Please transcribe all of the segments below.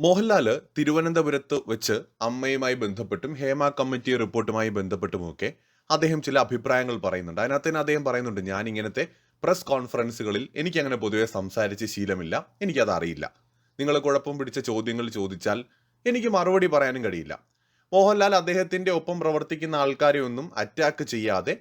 മോഹൻലാൽ തിരുവനന്തപുരത്ത് വെച്ച് അമ്മയുമായി ബന്ധപ്പെട്ടും ഹേമ കമ്മിറ്റി റിപ്പോർട്ടുമായി ബന്ധപ്പെട്ടുമൊക്കെ അദ്ദേഹം ചില അഭിപ്രായങ്ങൾ പറയുന്നുണ്ട്. അതിനകത്ത് തന്നെ അദ്ദേഹം പറയുന്നുണ്ട് ഞാൻ ഇങ്ങനത്തെ പ്രസ് കോൺഫറൻസുകളിൽ എനിക്ക് അങ്ങനെ പൊതുവെ സംസാരിച്ച് ശീലമില്ല. എനിക്കത് അറിയില്ല. നിങ്ങൾ കുഴപ്പം പിടിച്ച ചോദ്യങ്ങൾ ചോദിച്ചാൽ എനിക്ക് മറുപടി പറയാനും കഴിയില്ല. മോഹൻലാൽ അദ്ദേഹത്തിന്റെ ഒപ്പം പ്രവർത്തിക്കുന്ന ആൾക്കാരെ ഒന്നും അറ്റാക്ക് ചെയ്യാതെ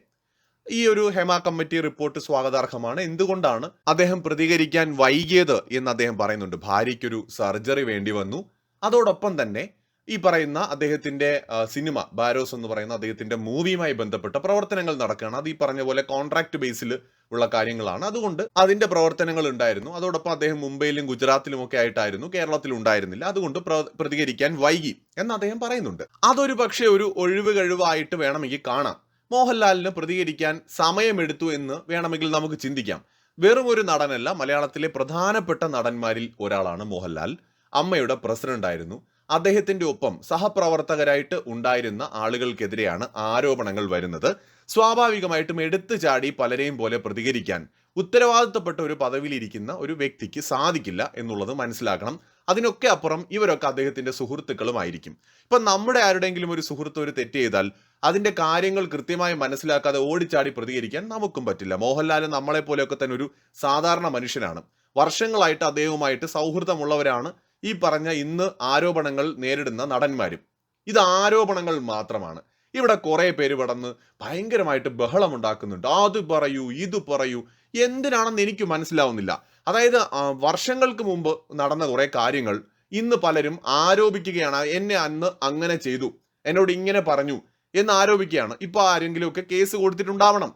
ഈ ഒരു ഹെമ കമ്മിറ്റി റിപ്പോർട്ട് സ്വാഗതാർഹമാണ്. എന്തുകൊണ്ടാണ് അദ്ദേഹം പ്രതികരിക്കാൻ വൈകിയത് എന്ന് അദ്ദേഹം പറയുന്നുണ്ട്. ഭാര്യയ്ക്കൊരു സർജറി വേണ്ടി വന്നു. അതോടൊപ്പം തന്നെ ഈ പറയുന്ന അദ്ദേഹത്തിന്റെ സിനിമ ബാരോസ് എന്ന് പറയുന്ന അദ്ദേഹത്തിന്റെ മൂവിയുമായി ബന്ധപ്പെട്ട പ്രവർത്തനങ്ങൾ നടക്കുകയാണ്. അത് ഈ പറഞ്ഞ പോലെ കോൺട്രാക്ട് ബേസിൽ ഉള്ള കാര്യങ്ങളാണ്. അതുകൊണ്ട് അതിന്റെ പ്രവർത്തനങ്ങൾ ഉണ്ടായിരുന്നു. അതോടൊപ്പം അദ്ദേഹം മുംബൈയിലും ഗുജറാത്തിലും ഒക്കെ ആയിട്ടായിരുന്നു. കേരളത്തിൽ ഉണ്ടായിരുന്നില്ല. അതുകൊണ്ട് പ്ര- പ്രതികരിക്കാൻ വൈകി എന്ന് അദ്ദേഹം പറയുന്നുണ്ട്. അതൊരു പക്ഷേ ഒരു ഒഴിവ് കഴിവായിട്ട് വേണമെങ്കിൽ കാണാം. മോഹൻലാലിന് പ്രതികരിക്കാൻ സമയമെടുത്തു എന്ന് വേണമെങ്കിൽ നമുക്ക് ചിന്തിക്കാം. വെറും ഒരു നടനല്ല മലയാളത്തിലെ പ്രധാനപ്പെട്ട നടന്മാരിൽ ഒരാളാണ് മോഹൻലാൽ. അമ്മയുടെ പ്രസിഡന്റായിരുന്നു അദ്ദേഹത്തിന്റെ ഒപ്പം സഹപ്രവർത്തകരായിട്ട് ഉണ്ടായിരുന്ന ആളുകൾക്കെതിരെയാണ് ആരോപണങ്ങൾ വരുന്നത്. സ്വാഭാവികമായിട്ടും എടുത്തു ചാടി പലരെയും പോലെ പ്രതികരിക്കാൻ ഉത്തരവാദിത്തപ്പെട്ട ഒരു പദവിയിലിരിക്കുന്ന ഒരു വ്യക്തിക്ക് സാധിക്കില്ല എന്നുള്ളത് മനസ്സിലാക്കണം. അതിനൊക്കെ അപ്പുറം ഇവരൊക്കെ അദ്ദേഹത്തിന്റെ സുഹൃത്തുക്കളുമായിരിക്കും. ഇപ്പം നമ്മുടെ ആരുടെയെങ്കിലും ഒരു സുഹൃത്ത് ഒരു തെറ്റ് ചെയ്താൽ അതിന്റെ കാര്യങ്ങൾ കൃത്യമായി മനസ്സിലാക്കാതെ ഓടിച്ചാടി പ്രതികരിക്കാൻ നമുക്കും പറ്റില്ല. മോഹൻലാൽ നമ്മളെ പോലെയൊക്കെ തന്നെ ഒരു സാധാരണ മനുഷ്യനാണ്. വർഷങ്ങളായിട്ട് അദ്ദേഹവുമായിട്ട് സൗഹൃദമുള്ളവരാണ് ഈ പറഞ്ഞ ഇന്ന് ആരോപണങ്ങൾ നേരിടുന്ന നടന്മാരും. ഇത് ആരോപണങ്ങൾ മാത്രമാണ്. ഇവിടെ കുറേ പേര് പടന്ന് ഭയങ്കരമായിട്ട് ബഹളം ബഹളമുണ്ടാക്കുന്നുണ്ട്. അത് പറയൂ ഇത് പറയൂ എന്തിനാണെന്ന് എനിക്ക് മനസ്സിലാവുന്നില്ല. അതായത് വർഷങ്ങൾക്ക് മുമ്പ് നടന്ന കുറേ കാര്യങ്ങൾ ഇന്ന് പലരും ആരോപിക്കുകയാണ് എന്നെ അന്ന് അങ്ങനെ ചെയ്തു എന്നോട് ഇങ്ങനെ പറഞ്ഞു എന്ന് ആരോപിക്കുകയാണ്. ഇപ്പൊ ആരെങ്കിലും ഒക്കെ കേസ് കൊടുത്തിട്ടുണ്ടാവണം.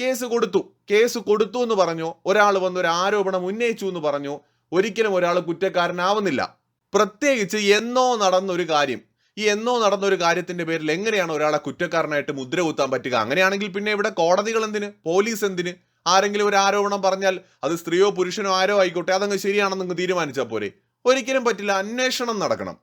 കേസ് കൊടുത്തു കേസ് കൊടുത്തു എന്ന് പറഞ്ഞു ഒരാൾ വന്ന് ഒരു ആരോപണം ഉന്നയിച്ചു എന്ന് പറഞ്ഞു ഒരിക്കലും ഒരാൾ കുറ്റക്കാരനാവുന്നില്ല. പ്രത്യേകിച്ച് എന്നോ നടന്നൊരു കാര്യം ഈ എന്നോ നടന്ന ഒരു കാര്യത്തിന്റെ പേരിൽ എങ്ങനെയാണ് ഒരാളെ കുറ്റക്കാരനായിട്ട് മുദ്ര കുത്താൻ പറ്റുക? അങ്ങനെയാണെങ്കിൽ പിന്നെ ഇവിടെ കോടതികൾ എന്തിന്? പോലീസ് എന്തിന്? ആരെങ്കിലും ഒരു ആരോപണം പറഞ്ഞാൽ അത് സ്ത്രീയോ പുരുഷനോ ആരോ ആയിക്കോട്ടെ അതങ്ങ് ശരിയാണെന്ന് നിങ്ങൾ തീരുമാനിച്ചാൽ പോരെ. ഒരിക്കലും പറ്റില്ല അന്വേഷണം നടക്കണം.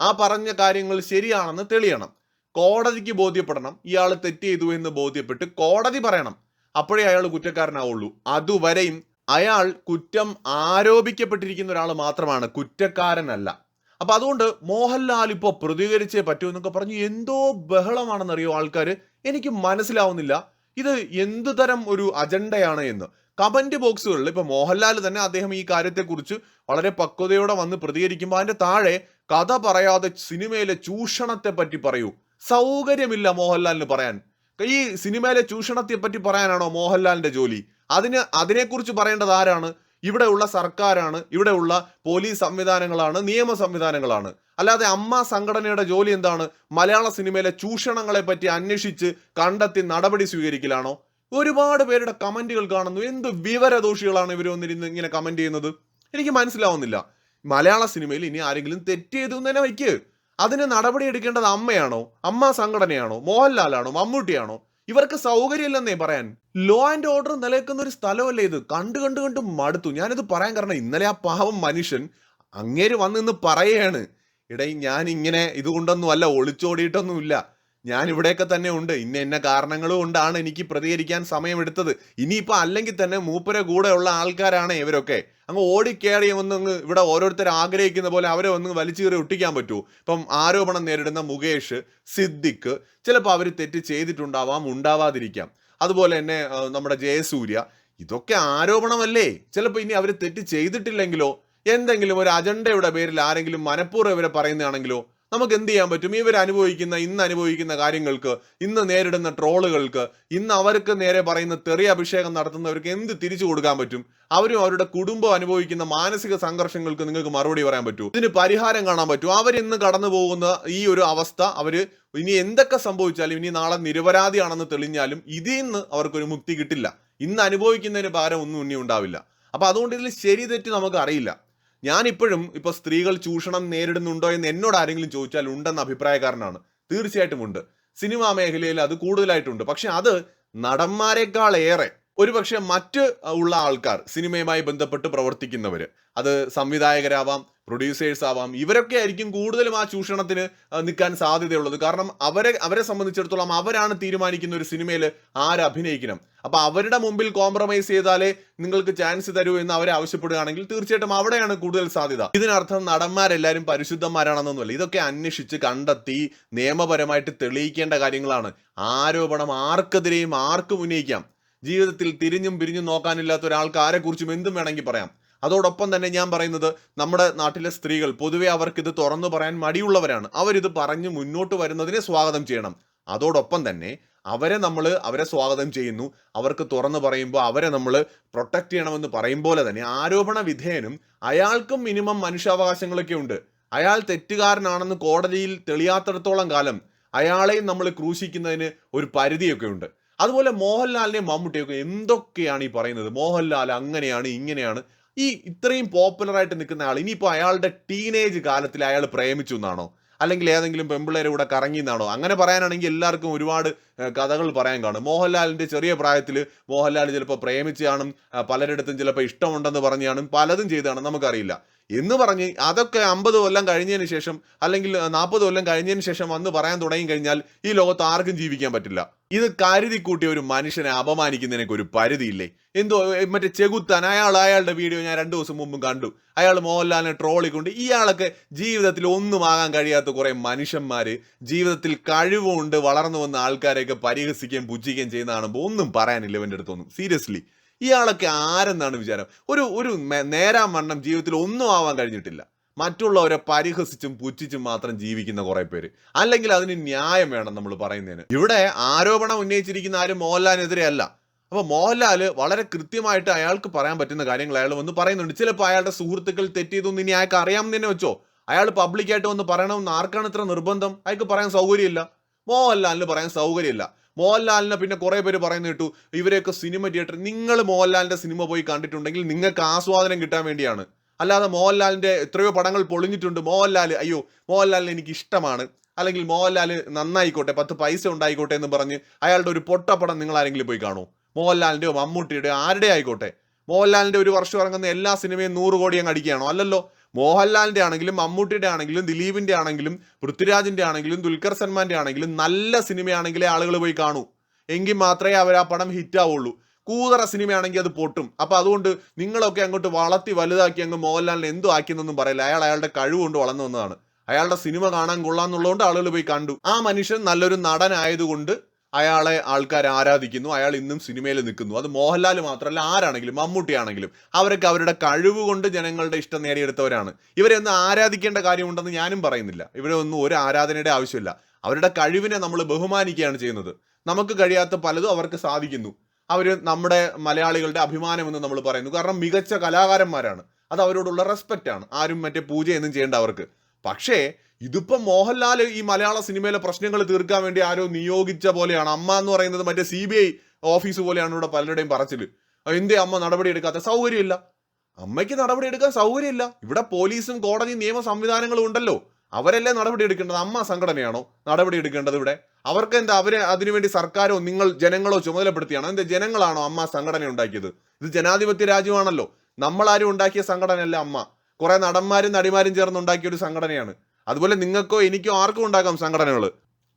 ആ പറഞ്ഞ കാര്യങ്ങൾ ശരിയാണെന്ന് തെളിയണം. കോടതിക്ക് ബോധ്യപ്പെടണം. ഇയാൾ തെറ്റ് ചെയ്തു എന്ന് ബോധ്യപ്പെട്ട് കോടതി പറയണം. അപ്പോഴേ അയാൾ കുറ്റക്കാരനാവുള്ളൂ. അതുവരെയും അയാൾ കുറ്റം ആരോപിക്കപ്പെട്ടിരിക്കുന്ന ഒരാൾ മാത്രമാണ് കുറ്റക്കാരനല്ല. അപ്പൊ അതുകൊണ്ട് മോഹൻലാൽ ഇപ്പോൾ പ്രതികരിച്ചേ പറ്റൂ എന്നൊക്കെ പറഞ്ഞു എന്തോ ബഹളമാണെന്നറിയോ ആൾക്കാർ എനിക്ക് മനസ്സിലാവുന്നില്ല. ഇത് എന്തു തരം ഒരു അജണ്ടയാണ് എന്ന്. കമന്റ് ബോക്സുകളിൽ ഇപ്പൊ മോഹൻലാൽ തന്നെ അദ്ദേഹം ഈ കാര്യത്തെക്കുറിച്ച് വളരെ പക്വതയോടെ വന്ന് പ്രതികരിക്കുമ്പോൾ അതിന്റെ താഴെ കഥ പറയാതെ സിനിമയിലെ ചൂഷണത്തെ പറ്റി പറയൂ. സൗകര്യമില്ല മോഹൻലാലിന് പറയാൻ. ഈ സിനിമയിലെ ചൂഷണത്തെ പറ്റി പറയാനാണോ മോഹൻലാലിന്റെ ജോലി? അതിന് അതിനെക്കുറിച്ച് പറയേണ്ടത് ആരാണ്? ഇവിടെയുള്ള സർക്കാരാണ് ഇവിടെയുള്ള പോലീസ് സംവിധാനങ്ങളാണ് നിയമ സംവിധാനങ്ങളാണ്. അല്ലാതെ അമ്മ സംഘടനയുടെ ജോലി എന്താണ്? മലയാള സിനിമയിലെ ചൂഷണങ്ങളെ പറ്റി അന്വേഷിച്ച് കണ്ടെത്തി നടപടി സ്വീകരിക്കലാണോ? ഒരുപാട് പേരുടെ കമന്റുകൾ കാണുന്നു. എന്ത് വിവരദോഷികളാണ് ഇവർ വന്നിരുന്ന് ഇങ്ങനെ കമന്റ് ചെയ്യുന്നത്? എനിക്ക് മനസ്സിലാവുന്നില്ല. മലയാള സിനിമയിൽ ഇനി ആരെങ്കിലും തെറ്റ് ചെയ്തു തന്നെ വയ്ക്ക്. അതിന് നടപടി എടുക്കേണ്ടത് അമ്മയാണോ? അമ്മ സംഘടനയാണോ? മോഹൻലാലാണോ? മമ്മൂട്ടിയാണോ? ഇവർക്ക് സൗകര്യമില്ലെന്നേ പറയാൻ. ലോ ആൻഡ് ഓർഡർ നിലനിൽക്കുന്ന ഒരു സ്ഥലമല്ലേ ഇത്? കണ്ടു കണ്ടു കണ്ട് മടുത്തു. ഞാനിത് പറയാൻ കാരണം ഇന്നലെ ആ പാവം മനുഷ്യൻ അങ്ങേര് വന്ന് ഇന്ന് പറയുകയാണ്. ഇടയിൽ ഞാൻ ഇങ്ങനെ ഇതുകൊണ്ടൊന്നും അല്ല ഒളിച്ചോടിയിട്ടൊന്നുമില്ല ഞാൻ ഇവിടെയൊക്കെ തന്നെ ഉണ്ട്. ഇന്ന എന്ന കാരണങ്ങളും കൊണ്ടാണ് എനിക്ക് പ്രതികരിക്കാൻ സമയമെടുത്തത്. ഇനിയിപ്പോൾ അല്ലെങ്കിൽ തന്നെ മൂപ്പരെ കൂടെയുള്ള ആൾക്കാരാണ് ഇവരൊക്കെ. അങ്ങ് ഓടിക്കേറി ഒന്നങ്ങ് ഇവിടെ ഓരോരുത്തർ ആഗ്രഹിക്കുന്ന പോലെ അവരെ ഒന്ന് വലിച്ചു കയറി ഒട്ടിക്കാൻ പറ്റുമോ ഇപ്പം ആരോപണം നേരിടുന്ന മുകേഷ് സിദ്ദിഖ് ചിലപ്പോൾ അവർ തെറ്റ് ചെയ്തിട്ടുണ്ടാവാം ഉണ്ടാവാതിരിക്കാം. അതുപോലെ തന്നെ നമ്മുടെ ജയസൂര്യ. ഇതൊക്കെ ആരോപണമല്ലേ? ചിലപ്പോൾ ഇനി അവർ തെറ്റ് ചെയ്തിട്ടില്ലെങ്കിലോ? എന്തെങ്കിലും ഒരു അജണ്ടയുടെ പേരിൽ ആരെങ്കിലും മനഃപൂർവം ഇവരെ പറയുന്നതാണെങ്കിലോ? നമുക്ക് എന്ത് ചെയ്യാൻ പറ്റും? ഇവർ അനുഭവിക്കുന്ന ഇന്ന് അനുഭവിക്കുന്ന കാര്യങ്ങൾക്ക് ഇന്ന് നേരിടുന്ന ട്രോളുകൾക്ക് ഇന്ന് അവർക്ക് നേരെ പറയുന്ന തെറി അഭിഷേകം നടത്തുന്നവർക്ക് എന്ത് തിരിച്ചു കൊടുക്കാൻ പറ്റും? അവരും അവരുടെ കുടുംബം അനുഭവിക്കുന്ന മാനസിക സംഘർഷങ്ങൾക്ക് നിങ്ങൾക്ക് മറുപടി പറയാൻ പറ്റൂ. ഇതിന് പരിഹാരം കാണാൻ പറ്റും. അവരിന്ന് കടന്നു പോകുന്ന ഈ ഒരു അവസ്ഥ അവർ ഇനി എന്തൊക്കെ സംഭവിച്ചാലും ഇനി നാളെ നിരപരാധിയാണെന്ന് തെളിഞ്ഞാലും ഇതിൽ നിന്ന് അവർക്കൊരു മുക്തി കിട്ടില്ല. ഇന്ന് അനുഭവിക്കുന്നതിന് ഭാരം ഒന്നും ഇനി ഉണ്ടാവില്ല. അപ്പൊ അതുകൊണ്ട് ഇതിൽ ശരി തെറ്റ് നമുക്ക് അറിയില്ല ഞാനിപ്പോഴും ഇപ്പൊ സ്ത്രീകൾ ചൂഷണം നേരിടുന്നുണ്ടോ എന്ന് എന്നോട് ആരെങ്കിലും ചോദിച്ചാൽ ഉണ്ടെന്ന അഭിപ്രായക്കാരനാണ്. തീർച്ചയായിട്ടും ഉണ്ട്. സിനിമാ മേഖലയിൽ അത് കൂടുതലായിട്ടുണ്ട്. പക്ഷെ അത് നടന്മാരെക്കാൾ ഏറെ ഒരുപക്ഷെ മറ്റ് ഉള്ള ആൾക്കാർ സിനിമയുമായി ബന്ധപ്പെട്ട് പ്രവർത്തിക്കുന്നവർ അത് സംവിധായകരാവാം പ്രൊഡ്യൂസേഴ്സ് ആവാം ഇവരൊക്കെ ആയിരിക്കും കൂടുതലും ആ ചൂഷണത്തിന് നിൽക്കാൻ സാധ്യതയുള്ളത്. കാരണം അവരെ അവരെ സംബന്ധിച്ചിടത്തോളം അവരാണ് തീരുമാനിക്കുന്ന ഒരു സിനിമയിൽ ആര് അഭിനയിക്കണം അപ്പൊ അവരുടെ മുമ്പിൽ കോംപ്രമൈസ് ചെയ്താലേ നിങ്ങൾക്ക് ചാൻസ് തരൂ എന്ന് അവരെ ആവശ്യപ്പെടുകയാണെങ്കിൽ തീർച്ചയായിട്ടും അവിടെയാണ് കൂടുതൽ സാധ്യത. ഇതിനർത്ഥം നടന്മാരെല്ലാവരും പരിശുദ്ധന്മാരാണെന്നൊന്നുമല്ല. ഇതൊക്കെ അന്വേഷിച്ച് കണ്ടെത്തി നിയമപരമായിട്ട് തെളിയിക്കേണ്ട കാര്യങ്ങളാണ്. ആരോപണം ആർക്കെതിരെയും ആർക്കും ഉന്നയിക്കാം. ജീവിതത്തിൽ തിരിഞ്ഞും പിരിഞ്ഞും നോക്കാനില്ലാത്ത ഒരാൾക്ക് ആരെക്കുറിച്ചും എന്തും വേണമെങ്കിൽ പറയാം. അതോടൊപ്പം തന്നെ ഞാൻ പറയുന്നത് നമ്മുടെ നാട്ടിലെ സ്ത്രീകൾ പൊതുവെ അവർക്ക് ഇത് തുറന്നു പറയാൻ മടിയുള്ളവരാണ്. അവരിത് പറഞ്ഞു മുന്നോട്ട് വരുന്നതിനെ സ്വാഗതം ചെയ്യണം. അതോടൊപ്പം തന്നെ അവരെ നമ്മൾ അവരെ സ്വാഗതം ചെയ്യുന്നു. അവർക്ക് തുറന്നു പറയുമ്പോൾ അവരെ നമ്മൾ പ്രൊട്ടക്ട് ചെയ്യണമെന്ന് പറയും പോലെ തന്നെ ആരോപണ വിധേയനും അയാൾക്കും മിനിമം മനുഷ്യാവകാശങ്ങളൊക്കെ ഉണ്ട്. അയാൾ തെറ്റുകാരനാണെന്ന് കോടതിയിൽ തെളിയാത്തിടത്തോളം കാലം അയാളെയും നമ്മൾ ക്രൂശിക്കുന്നതിന് ഒരു പരിധിയൊക്കെ ഉണ്ട്. അതുപോലെ മോഹൻലാലിനെയും മമ്മൂട്ടിയൊക്കെ എന്തൊക്കെയാണ് ഈ പറയുന്നത്? മോഹൻലാൽ അങ്ങനെയാണ് ഇങ്ങനെയാണ്. ഈ ഇത്രയും പോപ്പുലറായിട്ട് നിൽക്കുന്ന ആൾ ഇനിയിപ്പോൾ അയാളുടെ ടീനേജ് കാലത്തിൽ അയാൾ പ്രേമിച്ചു എന്നാണോ? അല്ലെങ്കിൽ ഏതെങ്കിലും പെമ്പിള്ളേരെ കൂടെ കറങ്ങി എന്നാണോ അങ്ങനെ പറയാനാണെങ്കിൽ എല്ലാവർക്കും ഒരുപാട് കഥകൾ പറയാൻ കാണും. മോഹൻലാലിന്റെ ചെറിയ പ്രായത്തിൽ മോഹൻലാൽ ചിലപ്പോൾ പ്രേമിച്ച് കാണും ആ, പലരിടത്തും ചിലപ്പോൾ ഇഷ്ടമുണ്ടെന്ന് പറഞ്ഞ് കാണും പലതും ചെയ്താണ് നമുക്കറിയില്ല. എന്ന് പറഞ്ഞ് അതൊക്കെ അമ്പത് കൊല്ലം കഴിഞ്ഞതിന് ശേഷം അല്ലെങ്കിൽ നാൽപ്പത് കൊല്ലം കഴിഞ്ഞതിന് ശേഷം വന്ന് പറയാൻ തുടങ്ങി കഴിഞ്ഞാൽ ഈ ലോകത്ത് ആർക്കും ജീവിക്കാൻ പറ്റില്ല. ഇത് കരുതി കൂട്ടിയ ഒരു മനുഷ്യനെ അപമാനിക്കുന്നതിനൊക്കെ ഒരു പരിധിയില്ലേ? എന്തോ മറ്റേ ചെകുത്താൻ അയാൾ അയാളുടെ വീഡിയോ ഞാൻ രണ്ടു ദിവസം മുമ്പും കണ്ടു. അയാൾ മോഹൻലാലിനെ ട്രോളിക്കൊണ്ട് ഇയാളൊക്കെ ജീവിതത്തിൽ ഒന്നും ആകാൻ കഴിയാത്ത കുറെ മനുഷ്യന്മാര് ജീവിതത്തിൽ കഴിവുകൊണ്ട് വളർന്നു വന്ന ആൾക്കാരെയൊക്കെ പരിഹസിക്കുകയും പുച്ഛിക്കുകയും ചെയ്യുന്നതാണ് ഒന്നും പറയാനില്ല ഇവന്റെ അടുത്തൊന്നും. സീരിയസ്ലി ഇയാളൊക്കെ ആരെന്നാണ് വിചാരം? ഒരു ഒരു നേരാം വണ്ണം ജീവിതത്തിൽ ഒന്നും ആവാൻ കഴിഞ്ഞിട്ടില്ല. മറ്റുള്ളവരെ പരിഹസിച്ചും പുച്ഛിച്ചും മാത്രം ജീവിക്കുന്ന കുറെ പേര്. അല്ലെങ്കിൽ അതിന് ന്യായം വേണം നമ്മൾ പറയുന്നതിന്. ഇവിടെ ആരോപണം ഉന്നയിച്ചിരിക്കുന്ന ആരും? മോഹൻലാലിനെതിരെയല്ല. അപ്പോൾ അപ്പൊ മോഹൻലാൽ വളരെ കൃത്യമായിട്ട് അയാൾക്ക് പറയാൻ പറ്റുന്ന കാര്യങ്ങൾ അയാൾ വന്ന് പറയുന്നുണ്ട്. ചിലപ്പോൾ അയാളുടെ സുഹൃത്തുക്കൾ തെറ്റിയതൊന്നും ഇനി അയാൾക്ക് അറിയാമെന്ന് തന്നെ വെച്ചോ? അയാൾ പബ്ലിക്കായിട്ട് വന്ന് പറയണമെന്ന് ആർക്കാണ് ഇത്ര നിർബന്ധം? അയാൾക്ക് പറയാൻ സൗകര്യമില്ല. മോഹൻലാലിന് പറയാൻ സൗകര്യമില്ല. മോഹൻലാലിനെ പിന്നെ കുറെ പേര് പറയുന്ന കേട്ടു ഇവരെയൊക്കെ സിനിമ തിയേറ്റർ നിങ്ങൾ മോഹൻലാലിന്റെ സിനിമ പോയി കണ്ടിട്ടുണ്ടെങ്കിൽ നിങ്ങൾക്ക് ആസ്വാദനം കിട്ടാൻ വേണ്ടിയാണ്. അല്ലാതെ മോഹൻലാലിന്റെ എത്രയോ പടങ്ങൾ പൊളിഞ്ഞിട്ടുണ്ട്. മോഹൻലാൽ അയ്യോ മോഹൻലാലിന് എനിക്ക് ഇഷ്ടമാണ്. അല്ലെങ്കിൽ മോഹൻലാൽ നന്നായിക്കോട്ടെ പത്ത് പൈസ ഉണ്ടായിക്കോട്ടെ എന്ന് പറഞ്ഞ് അയാളുടെ ഒരു പൊട്ട പടം നിങ്ങൾ ആരെങ്കിലും പോയി കാണൂ മോഹൻലാലിന്റെയോ മമ്മൂട്ടിയുടെയോ ആരുടെ ആയിക്കോട്ടെ മോഹൻലാലിന്റെ ഒരു വർഷം ഇറങ്ങുന്ന എല്ലാ സിനിമയും നൂറ് കോടി അങ്ങ് അടിക്കുകയാണോ? അല്ലല്ലോ. മോഹൻലാലിന്റെ ആണെങ്കിലും മമ്മൂട്ടിയുടെ ആണെങ്കിലും ദിലീപിന്റെ ആണെങ്കിലും പൃഥ്വിരാജിന്റെ ആണെങ്കിലും ദുൽഖർ സൽമാന്റെ ആണെങ്കിലും നല്ല സിനിമയാണെങ്കിലേ ആളുകൾ പോയി കാണൂ. എങ്കിൽ മാത്രമേ അവർ ആ പടം ഹിറ്റാവുള്ളൂ കൂതറ സിനിമയാണെങ്കിൽ അത് പൊട്ടും. അപ്പോൾ അതുകൊണ്ട് നിങ്ങളൊക്കെ അങ്ങോട്ട് വളർത്തി വലുതാക്കി അങ്ങ് മോഹൻലാലിനെ എന്തോ ആക്കിയെന്നൊന്നും പറയില്ല. അയാൾ അയാളുടെ കഴിവുകൊണ്ട് വളർന്നു വന്നതാണ്. അയാളുടെ സിനിമ കാണാൻ കൊള്ളാന്നുള്ളതുകൊണ്ട് ആളുകൾ പോയി കണ്ടു. ആ മനുഷ്യൻ നല്ലൊരു നടനായതുകൊണ്ട് അയാളെ ആൾക്കാർ ആരാധിക്കുന്നു അയാൾ ഇന്നും സിനിമയിൽ നിൽക്കുന്നു. അത് മോഹൻലാൽ മാത്രമല്ല ആരാണെങ്കിലും മമ്മൂട്ടി ആണെങ്കിലും അവരൊക്കെ അവരുടെ കഴിവ് കൊണ്ട് ജനങ്ങളുടെ ഇഷ്ടം നേടിയെടുത്തവരാണ്. ഇവരെ ഒന്ന് ആരാധിക്കേണ്ട കാര്യമുണ്ടെന്ന് ഞാനും പറയുന്നില്ല. ഇവരെ ഒന്നും ഒരു ആരാധനയുടെ ആവശ്യമില്ല. അവരുടെ കഴിവിനെ നമ്മൾ ബഹുമാനിക്കുകയാണ് ചെയ്യുന്നത്. നമുക്ക് കഴിയാത്ത പലതും അവർക്ക് സാധിക്കുന്നു. അവർ നമ്മുടെ മലയാളികളുടെ അഭിമാനമെന്ന് നമ്മൾ പറയുന്നു. കാരണം മികച്ച കലാകാരന്മാരാണ്. അത് അവരോടുള്ള റെസ്പെക്റ്റ് ആണ്. ആരും മറ്റേ പൂജയൊന്നും ചെയ്യേണ്ട അവർക്ക്. പക്ഷേ ഇതിപ്പം മോഹൻലാൽ ഈ മലയാള സിനിമയിലെ പ്രശ്നങ്ങൾ തീർക്കാൻ വേണ്ടി ആരോ നിയോഗിച്ച പോലെയാണ്. അമ്മ എന്ന് പറയുന്നത് മറ്റേ സി ബി ഐ ഓഫീസ് പോലെയാണ് ഇവിടെ പലരുടെയും പറച്ചിൽ എന്തേ അമ്മ നടപടി എടുക്കാത്ത? സൗകര്യമില്ല. അമ്മയ്ക്ക് നടപടി എടുക്കാൻ സൗകര്യമില്ല. ഇവിടെ പോലീസും കോടതി നിയമ സംവിധാനങ്ങളും ഉണ്ടല്ലോ. അവരല്ലേ നടപടി എടുക്കേണ്ടത്? അമ്മ സംഘടനയാണോ നടപടി എടുക്കേണ്ടത് ഇവിടെ? അവർക്ക് എന്താ അവരെ അതിനുവേണ്ടി സർക്കാരോ നിങ്ങൾ ജനങ്ങളോ ചുമതലപ്പെടുത്തിയാണോ? എന്താ ജനങ്ങളാണോ അമ്മ സംഘടന ഉണ്ടാക്കിയത്? ഇത് ജനാധിപത്യ രാജ്യമാണല്ലോ. നമ്മളാരും ഉണ്ടാക്കിയ സംഘടനയല്ല അമ്മ. കുറെ നടന്മാരും നടിമാരും ചേർന്ന് ഉണ്ടാക്കിയ ഒരു സംഘടനയാണ്. അതുപോലെ നിങ്ങൾക്കോ എനിക്കോ ആർക്കും ഉണ്ടാക്കാം സംഘടനകൾ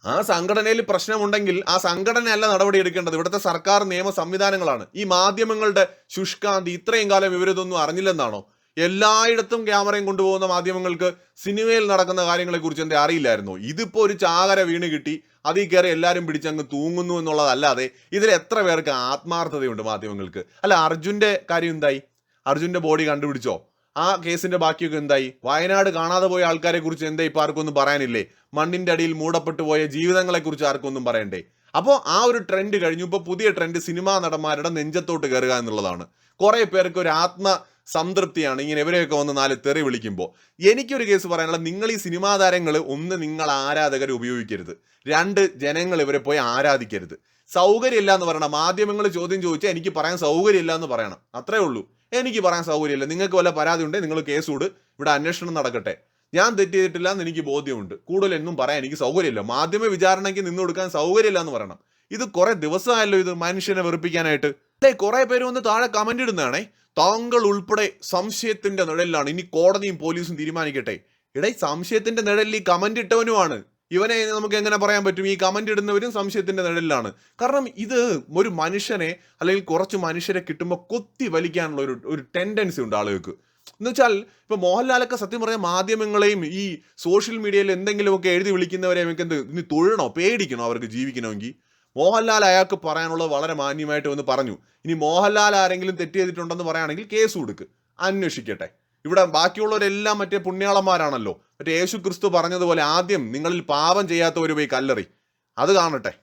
ആ സംഘടനയിൽ പ്രശ്നമുണ്ടെങ്കിൽ ആ സംഘടനയല്ല നടപടി എടുക്കേണ്ടത്. ഇവിടുത്തെ സർക്കാർ നിയമ സംവിധാനങ്ങളാണ്. ഈ മാധ്യമങ്ങളുടെ ശുഷ്കാന്തി ഇത്രയും കാലം ഇവരിതൊന്നും അറിഞ്ഞില്ലെന്നാണോ? എല്ലായിടത്തും ക്യാമറയും കൊണ്ടുപോകുന്ന മാധ്യമങ്ങൾക്ക് സിനിമയിൽ നടക്കുന്ന കാര്യങ്ങളെക്കുറിച്ച് എന്താ അറിയില്ലായിരുന്നു? ഇതിപ്പോൾ ഒരു ചാകര വീണ് കിട്ടി അതിൽ കയറി എല്ലാവരും പിടിച്ചങ്ങ് തൂങ്ങുന്നു എന്നുള്ളതല്ലാതെ ഇതിൽ എത്ര പേർക്ക് ആത്മാർത്ഥതയുണ്ട് മാധ്യമങ്ങൾക്ക്? അല്ല അർജുന്റെ കാര്യം എന്തായി? അർജുന്റെ ബോഡി കണ്ടുപിടിച്ചോ? ആ കേസിന്റെ ബാക്കിയൊക്കെ എന്തായി? വയനാട് കാണാതെ പോയ ആൾക്കാരെ കുറിച്ച് എന്താ ഇപ്പൊ ആർക്കൊന്നും പറയാനില്ലേ? മണ്ണിന്റെ അടിയിൽ മൂടപ്പെട്ടു പോയ ജീവിതങ്ങളെ കുറിച്ച് ആർക്കൊന്നും പറയണ്ടേ? അപ്പോൾ ആ ഒരു ട്രെൻഡ് കഴിഞ്ഞു. ഇപ്പൊ പുതിയ ട്രെൻഡ് സിനിമാ നടന്മാരുടെ നെഞ്ചത്തോട്ട് കയറുക എന്നുള്ളതാണ്. കുറെ പേർക്ക് ഒരു ആത്മ സംതൃപ്തിയാണ്. ഇങ്ങനെ ഇവരെയൊക്കെ വന്ന് നാല് തെറി വിളിക്കുമ്പോൾ എനിക്കൊരു കേസ് പറയാനുള്ള നിങ്ങൾ ഈ സിനിമാ താരങ്ങൾ ഒന്ന് നിങ്ങൾ ആരാധകരെ ഉപയോഗിക്കരുത്. രണ്ട് ജനങ്ങൾ ഇവരെ പോയി ആരാധിക്കരുത്. സൗകര്യമില്ല എന്ന് പറയണം. മാധ്യമങ്ങൾ ചോദ്യം ചോദിച്ചാൽ എനിക്ക് പറയാൻ സൗകര്യമില്ല എന്ന് പറയണം. അത്രേ ഉള്ളൂ. എനിക്ക് പറയാൻ സൗകര്യമില്ല. നിങ്ങൾക്ക് വല്ല പരാതി ഉണ്ടെങ്കിൽ നിങ്ങൾ കേസ് കൂട് ഇവിടെ അന്വേഷണം നടക്കട്ടെ. ഞാൻ തെറ്റ് ചെയ്തിട്ടില്ല എന്ന് എനിക്ക് ബോധ്യമുണ്ട്. കൂടുതൽ എന്നും പറയാൻ എനിക്ക് സൗകര്യമില്ല. മാധ്യമ വിചാരണയ്ക്ക് നിന്ന് കൊടുക്കാൻ സൗകര്യമില്ല എന്ന് പറയണം. ഇത് കുറെ ദിവസമായല്ലോ ഇത് മനുഷ്യനെ വെറുപ്പിക്കാനായിട്ട്. അല്ലേ കുറെ പേര് വന്ന് താഴെ കമന്റ് ഇടുന്നതാണേ. താങ്കൾ ഉൾപ്പെടെ സംശയത്തിന്റെ നിഴലിലാണ്. ഇനി കോടതിയും പോലീസും തീരുമാനിക്കട്ടെ. ഇടേ സംശയത്തിന്റെ നിഴലിൽ ഈ കമന്റ് ഇട്ടവനുമാണ്. ഇവനെ നമുക്ക് എങ്ങനെ പറയാൻ പറ്റും? ഈ കമന്റ് ഇടുന്നവരും സംശയത്തിന്റെ നിഴലിലാണ്. കാരണം ഇത് ഒരു മനുഷ്യനെ അല്ലെങ്കിൽ കുറച്ച് മനുഷ്യരെ കിട്ടുമ്പോൾ കൊത്തി വലിക്കാനുള്ള ഒരു ഒരു ടെൻഡൻസി ഉണ്ട് ആളുകൾക്ക്. എന്ന് വെച്ചാൽ ഇപ്പൊ മോഹൻലാലൊക്കെ സത്യം പറയാൻ മാധ്യമങ്ങളെയും ഈ സോഷ്യൽ മീഡിയയിൽ എന്തെങ്കിലുമൊക്കെ എഴുതി വിളിക്കുന്നവരെ നമുക്ക് എന്ത് ഇനി തൊഴണോ? പേടിക്കണോ അവർക്ക് ജീവിക്കണമെങ്കിൽ? മോഹൻലാൽ അയാൾക്ക് പറയാനുള്ളത് വളരെ മാന്യമായിട്ട് വന്ന് പറഞ്ഞു. ഇനി മോഹൻലാൽ ആരെങ്കിലും തെറ്റ് ചെയ്തിട്ടുണ്ടെന്ന് പറയുകയാണെങ്കിൽ കേസ് കൊടുക്ക്. അന്വേഷിക്കട്ടെ. ഇവിടെ ബാക്കിയുള്ളവരെല്ലാം മറ്റേ പുണ്യാളന്മാരാണല്ലോ. മറ്റേ യേശു ക്രിസ്തു പറഞ്ഞതുപോലെ ആദ്യം നിങ്ങളിൽ പാപം ചെയ്യാത്തവർ പോയി കല്ലെറി. അത് കാണട്ടെ.